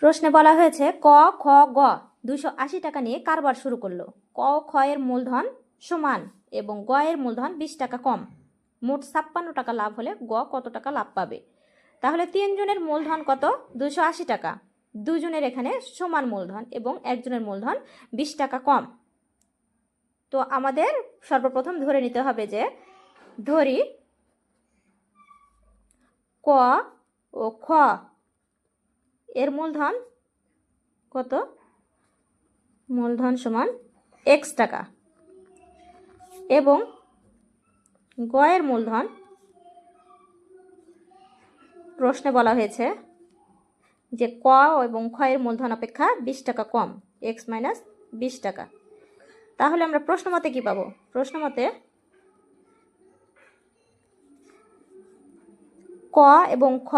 প্রশ্নে বলা হয়েছে, ক, খ, গ দুশো আশি টাকা নিয়ে কারবার শুরু করল। ক খ এর মূলধন সমান এবং গ এর মূলধন বিশ টাকা কম। মোট ছাপ্পান্ন টাকা লাভ হলে গ কত টাকা লাভ পাবে? তাহলে তিনজনের মূলধন কত? দুশো আশি টাকা। দুজনের এখানে সমান মূলধন এবং একজনের মূলধন বিশ টাকা কম। তো আমাদের সর্বপ্রথম ধরে নিতে হবে যে, ধরি ক ও খ এর মূলধন কত? মূলধন সমান এক্স টাকা। এবং গয়ের মূলধন প্রশ্নে বলা হয়েছে যে ক এবং ক্ষয়ের মূলধন অপেক্ষা বিশ টাকা কম এক্স মাইনাস বিশ টাকা। তাহলে আমরা প্রশ্ন মতে কী পাবো? প্রশ্ন মতে ক এবং খ,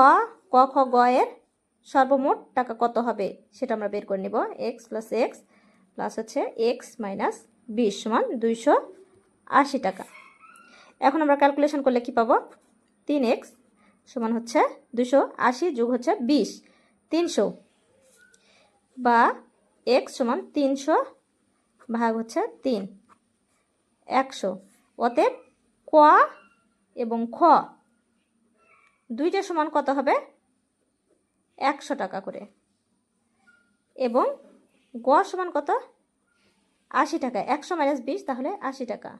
ক, খ, গ এর সর্বমোট টাকা কত হবে? সেটা আমরা বের করে নিব। এক্স প্লাস এক্স প্লাস হচ্ছে এক্স মাইনাস বিশ সমান দুইশো আশি টাকা। এখন আমরা ক্যালকুলেশন করলে কি পাবো? তিন এক্স সমান হচ্ছে দুশো আশি যোগ হচ্ছে বিশ, তিনশো বা এক্স সমান তিনশো ভাগ হচ্ছে তিন, একশো। অতএব ক এবং খ দুইটা সমান কত হবে? একশো টাকা করে। এবং গ সমান কত? আশি টাকা। একশো মাইনাস বিশ তাহলে আশি টাকা।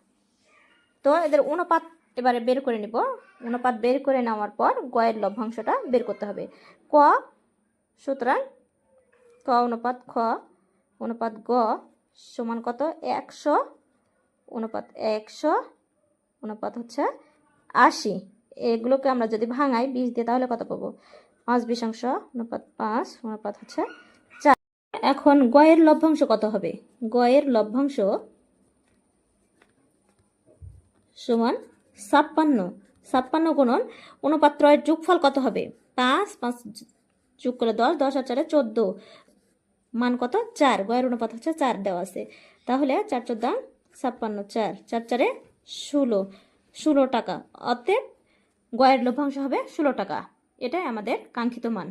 তো এদের অনুপাত এবারে বের করে নিব। অনুপাত বের করে নেওয়ার পর গয়ের লভ্যাংশটা বের করতে হবে। ক, সুতরাং ক অনুপাত খ, অনুপাত গ সমান কত? একশো, অনুপাত একশো, অনুপাত হচ্ছে আশি। এগুলোকে আমরা যদি ভাঙাই বিশ দিয়ে তাহলে কত পাবো? পাঁচ বিশাংশ অনুপাত পাঁচ, অনুপাত হচ্ছে চার। এখন গয়ের লভ্যাংশ কত হবে? গয়ের লভ্যাংশ সমান ছাপ্পান্ন। ছাপ্পান্ন গুণন অনুপাত ত্রয়ের যোগফল কত হবে? পাঁচ পাঁচ যোগ করে দশ দশ আর চারে চোদ্দ। মান কত? চার। গয়ের অনুপাত হচ্ছে চার দেওয়া আছে। তাহলে চার চোদ্দ ছাপ্পান্ন, চার। চার চারে ষোলো। ষোলো টাকা। অতএব গয়ের লভ্যাংশ হবে ষোলো টাকা। এটাই আমাদের কাঙ্ক্ষিত মান।